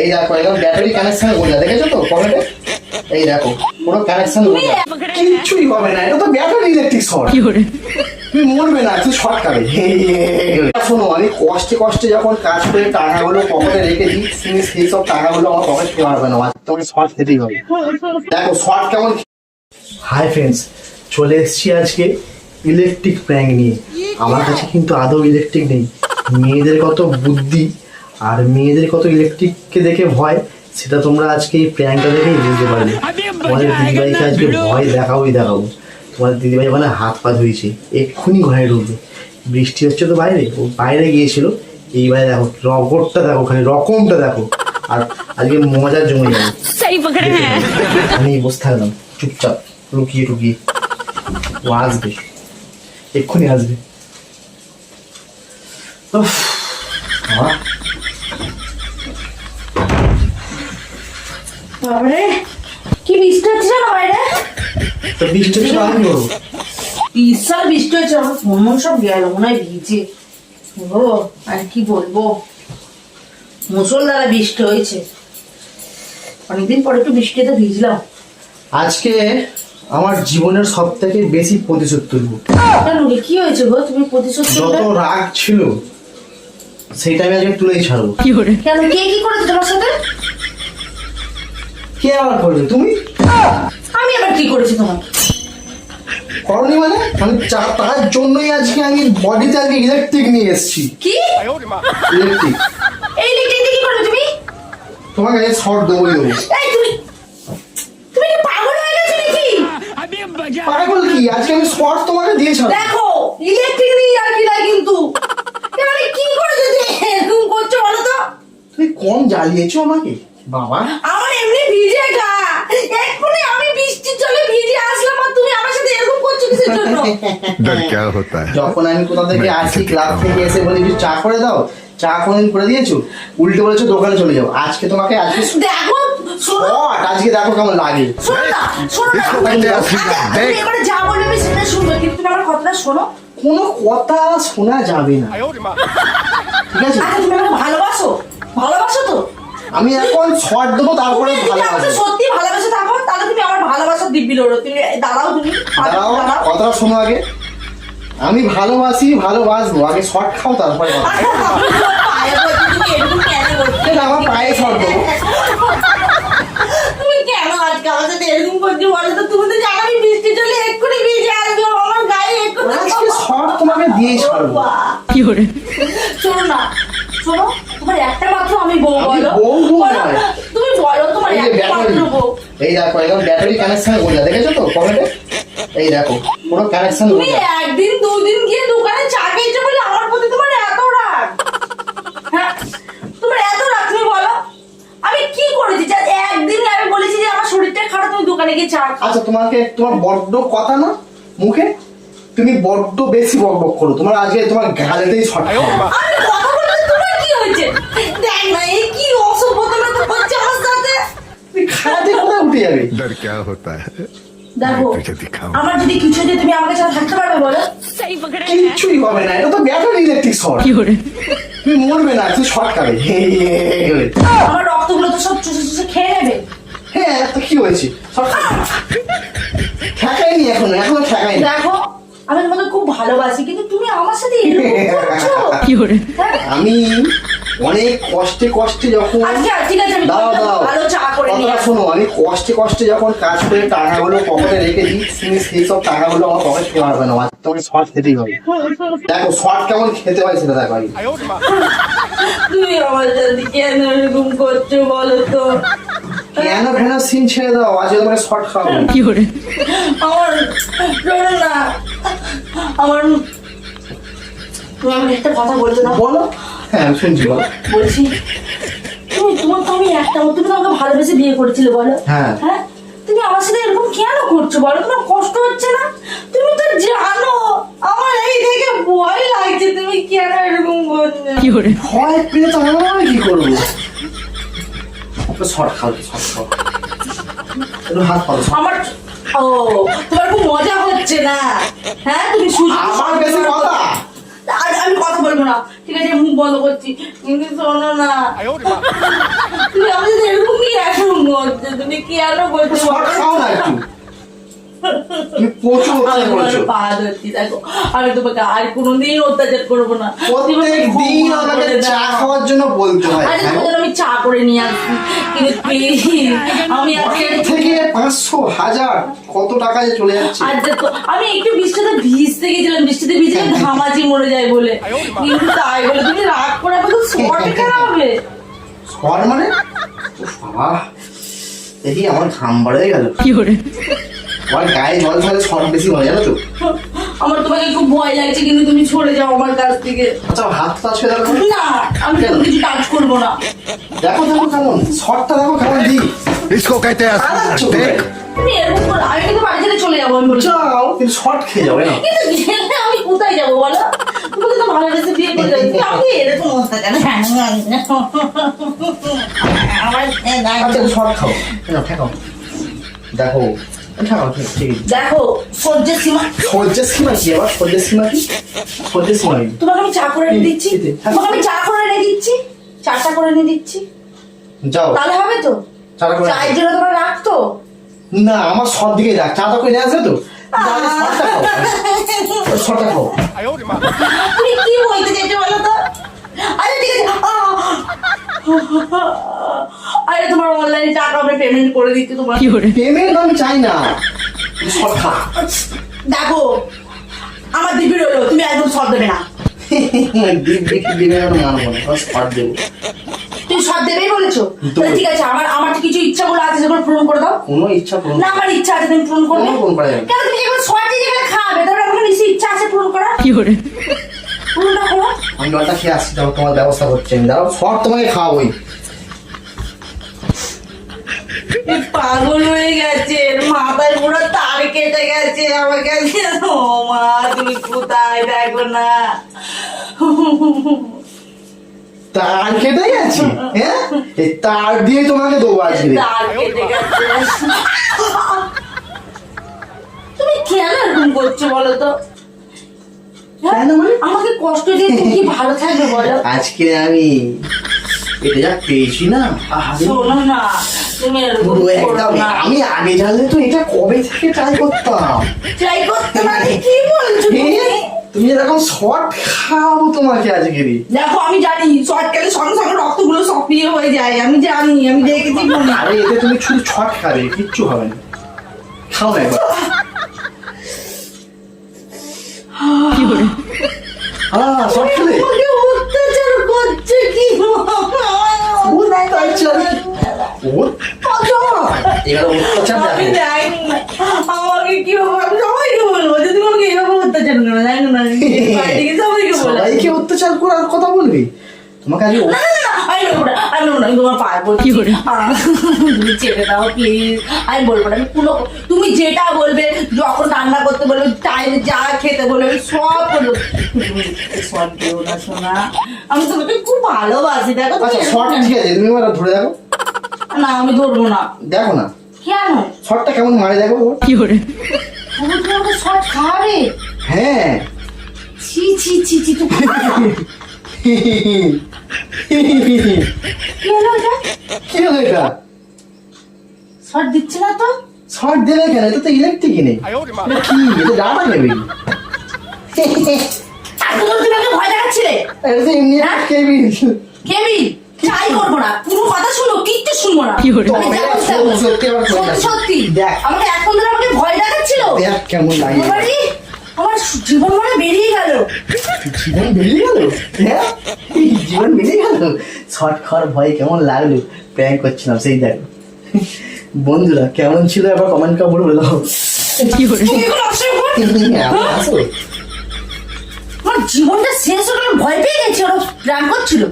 এই দেখো একদম ব্যাটারি কানেকশন বোঝা দেখেছ তো কমেন্টে এই দেখো পুরো কানেকশন বোঝা কিচ্ছুই হবে না এটা তো ব্যাটারি ইলেকট্রিক শর্ট তুমি মরবে না তুই শর্ট খাবে। শোনো আমি কষ্টে কষ্টে যখন কাজ করে টাকাগুলো পকেটে রেখে দিই সেই সব টাকাগুলো আমার পকেট খেতে পারবে না তোমাকে শর্ট খেতেই হবে। দেখো শর্ট কেমন হাই ফ্রেন্ডস চলে এসেছি আজকে ইলেকট্রিক প্র্যাঙ্ক নিয়ে। আমার কাছে কিন্তু আদৌ ইলেকট্রিক নেই। মেয়েদের কত বুদ্ধি। আর মেয়েদের কত ইলেকট্রিককে দেখে ভয় সেটা তোমরা আজকে এই দেখেই বুঝতে পারবে তোমাদের দিদিভাইকে আজকে ভয় দেখাবোই দেখাবো। তোমাদের দিদিভাই মানে হাত পা ধুয়েছে এক্ষুনি ঘরে ঢুকবে। বৃষ্টি হচ্ছে তো বাইরে ও বাইরে গিয়েছিল এইবারে দেখো রকটটা দেখো ওখানে রকমটা দেখো। আর আজকে মজার জমে যাবে। আমি বসে থাকলাম চুপচাপ লুকিয়ে টুকিয়ে। ও আসবে। এক্ষুনি আসবে। আমার বাবারে কি বৃষ্টি হচ্ছে না বাইরে? তো বৃষ্টি হচ্ছে তো। আমি করব বিশাল বৃষ্টি হচ্ছে আমার ফোন মন সব গেল মনে হয় ভিজে। ও আর কি বলব? মুসলধারা বৃষ্টি হয়েছে। অনেকদিন পরে একটু বৃষ্টিতে ভিজলাম। আজকে আমার জীবনের সব থেকে বেশি প্রতিশোধ তুলবো। কেন রে, কি হয়েছে গো? তুমি প্রতিশোধ যত করবে রাগ ছিল সেইটা আমি আজকে তুলেই ছাড়বো। কেন কে কি করেছে তোমার সাথে? কে আবার করবে তুমি? আমি আবার কি করেছি তোমার করনি মানে? মানে তার জন্যই আজকে আমি বডিতে আজকে ইলেকট্রিক নিয়ে এসেছি। কি? ইলেকট্রিক এই লিখতে কি করবে তুমি? তোমাকে আজকে শর্ট দেবো দেবো এই তুমি তুমি কি পাগল হয়ে গেছো নাকি? পাগল কি? আজকে আমি শর্ট তোমাকে দিয়ে ছাড়বো। দেখো ইলেকট্রিক নিয়ে আর কি না কিন্তু। আমি কি করেছ যে এরকম করছ বলো তো? তুমি কম জ্বালিয়েছো আমাকে বাবা। যখন আমি আসি ক্লাব থেকে এসে বলি চা করে দাও? চা কোনদিন করে দিয়েছ? বলেছ দোকানে চলে যাও। আজকে তোমাকে আজকে দেখো কোনো কথা শোনা যাবে না। ঠিক আছে? আমি এখন শর্ট দেবো তারপরে ভালোবাসো সত্যি ভালোবাসো তুমি আমার ভালোবাসা দিব্যি লোড়ো তুমি দাঁড়াও তুমি দাঁড়াও কথাটা শোনো আগে। আমি ভালোবাসি ভালোবাসবো। আগে শর্ট খাও তারপরে আমার পায়ে শর্ট দেবো। তুমি কেন আজকে আমার সাথে এরকম করছ বলো তো? তুমি তো জানো আমি বৃষ্টি চলে এক্ষুনি ভিজে আসব আমার গায়ে এক্ষুনি শর্ট তোমাকে দিয়ে ছাড়বো! শোনো না শোনো তোমার একটা মাত্র আমি বউ বলো। বউ বউ তুমি বলো তোমার একটা মাত্র বউ। এই দেখো একদম ব্যাটারি কানেকশন বোঝা দেখেছ তো কমেন্টে? এই দেখো পুরো কানেকশন তুমি একদিন দুদিন গিয়ে দোকানে চা খেয়েছো বলে আমার প্রতি তোমার এত রাগ? হ্যাঁ তোমার এত রাগ তুমি বলো। আমি কি করেছি? যে একদিন আমি বলেছি যে আমার শরীরটা খারাপ তুমি দোকানে গিয়ে চা। আচ্ছা তোমাকে তোমার বড্ড কথা না? মুখে? তুমি বড্ড বেশি বক বক করো। তোমার আজকে তোমার গালেতেই শর্ট আমি কথা বলতে তোমার কি হয়েছে? দেখ না এই কি অসভ্যতা তো হচ্ছে আমার সাথে। তুমি খাতে কোথায় উঠে যাবে डर क्या होता है দেখো मैं तुझे दिखाऊं আমার যদি কিছু হয়ে যায়, তুমি আমাকে সাথে থাকতে পারবে বলো सही पकड़े हैं কিচ্ছুই হবে না এটা তো ব্যাটারি ইলেকট্রিক শর্ট তুমি মরবে না তুই শর্ট খাবে আমার রক্তগুলো তো সব চুষে চুষে খেয়ে নেবে হ্যাঁ তো কি হয়েছে শর্ট ঠেকাইনি এখনো এখনো ঠেকাইনি দেখো আমি তোমাকে খুব ভালোবাসি কিন্তু তুমি আমার সাথে এরকম করছো হ্যাঁ? আমি অনেক কষ্টে কষ্টে যখন আচ্ছা ঠিক আছে আমি দাও দাও ভালো চা করে নিয়ে কথাটা শোনো আমি কষ্টে কষ্টে যখন কাজ করে টাকাগুলো পকেটে রেখে দিই তুমি সেই সব টাকাগুলো আমার পকেট খেতে পারবে না তোমাকে শর্ট খেতেই হবে। দেখো শর্ট কেমন খেতে হয় সেটা দেখো তুমি আমার কেন এরকম করছ বলো তো। কেন ফেনা সিন ছেড়ে দাও আজকে তোমাকে শর্ট খাওয়াবো। আমার না। আমার তুমি আমাকে একটা কথা বলছো না? বলো। হ্যাঁ শুনছি বলো। বলছি তুমি তোমার তো আমি একটা তুমি তো আমাকে ভালোবেসে বিয়ে করেছিলে বলো। হ্যাঁ। হ্যাঁ? তুমি আমার সাথে এরকম কেন করছ বলো? তোমার কষ্ট হচ্ছে না? তুমি তো জানো আমার এই দেখে ভয় লাগছে তুমি কেন এরকম করছ? ভয় পেলে তো আমি কি করব? খাও খাও হাত আমার ও তোমার খুব মজা হচ্ছে না? হ্যাঁ তুমি আমার বেশি কথা আমি কথা বলব না। ঠিক আছে মুখ বন্ধ করছি। কিন্তু শোনো না। তুমি আমি এরকমই এখন তুমি কি আরও বলছো আমি তোমাকে আর কোনোদিন অত্যাচার করব না। করে চা খাওয়ার জন্য বলতে হয় হ্যাঁ? আমি চা করে নিয়ে আসছি। কিন্তু আমি থেকে পাঁচশো হাজার কত টাকা যে চলে যাচ্ছে? আমি একটু বৃষ্টিতে ভিজতে গেছিলাম। বৃষ্টিতে ভিজে ঘামাচি মরে যায় বলে। কিন্তু তাই বলে তুমি রাগ করে আমাকে শর্ট কেন হবে? শর্ট মানে? বাবা। দেখি আমার ঘাম বাড়ে গেল। আমার গায়ে জল ফেলে শর্ট বেশি হয় জানো তো? আমার তোমাকে খুব ভয় লাগছে কিন্তু তুমি ছড়ে যাও আমার কাছ থেকে। আচ্ছা হাত টাচ করে দেখো। না আমি তো কিছু টাচ করব না। দেখো দেখো কেমন শর্টটা দেখো কেমন দি। ইসকো কাইতে আস। দেখ। তুমি এরকম করো আমি কিন্তু বাড়ি থেকে চলে যাব আমি বলছি। যাও কিন্তু শর্ট খেয়ে যাবে না কিন্তু আমি কোথায় যাব বলো? তুমি তো ভালোবেসে বিয়ে করে আমি এরকম অবস্থা কেন? হ্যাঁ, হ্যাঁ। আচ্ছা, শর্ট খাও। ঠেকাও। দেখো ঠিক আছে। দেখো সহ্যের সীমা। সহ্যের সীমা কি? আবার সহ্যের সীমা কি? সহ্যের সীমা তোমাকে আমি চা করে এনে দিচ্ছি? হ্যাঁ। তোমাকে আমি চা করে এনে দিচ্ছি? চাটা করে এনে দিচ্ছি? যাও। তাহলে হবে তো? চায়ের জন্য তোমার রাখতো না আমার সব দিকে যাক চা তো করে নিয়ে আসবে তো? শর্টটা খাও। শর্টটা খাও। কি বলতে চাইছো বলো তো? আরে ঠিক আছে! আরে তোমার অনলাইনে টাকা আমি পেমেন্ট করে দিচ্ছি তোমার। পেমেন্ট আমি চাই না। দেখো আমার দিবি রইল তুমি একদম সব দেবে না। দিব্যি কি দিবে আমি মানবো না শর্ট দেবো। তুমি সব দেবেই বলেছ। তো- তাহলে ঠিক আছে আমার আমার কিছু ইচ্ছাগুলো আছে যেগুলো পূরণ করে দাও। কোনো ইচ্ছা পূরণ না আমার ইচ্ছা আছে তুমি পূরণ করবে? পূরণ করা যাবে কেন তুমি যেগুলো শর্টে যেগুলো খাবে তাহলে আমার নিশ্চয়ই ইচ্ছা আছে পূরণ করা? পূরণটা করো। আমি জলটা খেয়ে আসছি তোমার ব্যবস্থা করছি আমি। দাঁড়াও শর্ট তোমাকে খাওয়াবোই। পাগল হয়ে গেছে মাথায় পুরো তার কেটে গেছে আমার কাছে ও মা তুমি কোথায়? দেখো না। তার কেটে গেছে? হ্যাঁ? এই তার দিয়ে তোমাকে দেবো আজকে। তার কেটে গেছে। তুমি কেন এরকম করছ বলো তো? হ্যাঁ? কেন মানে? কষ্ট দিয়ে তুমি কি ভালো থাকবে বলো? আজকে আমি এটা যা পেয়েছি না শোনো না তুমি পুরো একদম আমি আগে জানলে তো এটা কবে থেকে ট্রাই করতাম। ট্রাই করতে পারি কি বলছো তুমি? এরকম শর্ট খাব তোমাকে আজকে। দেখো আমি জানি শর্টকালে সঙ্গে সঙ্গে রক্তগুলো সক্রিয় হয়ে যায় আমি জানি আমি দেখেছি মনে আরে এতে তুমি শুধু ছট খাবে কিচ্ছু হবে না। খাও না একবার। শর্ট খেলে? অত্যাচার করছে কি? অত্যাচার? এবার অত্যাচার আমি আমাকে কি সবাইকে বলব। যে তুমি আমাকে এভাবে অত্যাচার করো জানো না সবাইকে অত্যাচার করার কথা বলবি? তোমাকে আজ না, আমি তোমার বলছি। আহ, তুমি ছেড়ে দাও প্লিজ আমি বলব না আমি কোনো তুমি যেটা বলবে যখন রান্না করতে বলবে টাইমে যা খেতে বলবে সব বলব। তুমি সব দিও না শোনা আমি তোমাকে খুব ভালোবাসি দেখো আচ্ছা শর্ট ঠিক আছে তুমি এবার ধরে দেখো। না আমি ধরবো না। দেখো না। কেন? শর্টটা কেমন মারে দেখো। তুমি কি আমাকে শর্ট খাওয়াবে। হ্যাঁ। ছি ছি ছি ছি তুমি কি হলো এটা? কি হলো শর্ট দিচ্ছে না তো? শর্ট দেবে কেন? তো নেই। কি? ডাটা নেবে? কেমন লাগে। আমার জীবন মানে বেরিয়ে গেল। জীবন বেরিয়ে গেল? জীবন বেরিয়ে গেল। শর্ট খাওয়ার ভয় কেমন লাগল? প্র্যাঙ্ক করছিলাম সেই দেখো। বন্ধুরা কেমন ছিল এবার কমেন্ট করে বলে। দাও আসো আমার জীবনটা শেষ হলো ভয় পেয়ে গেছি ওরা প্রাণ করছিল।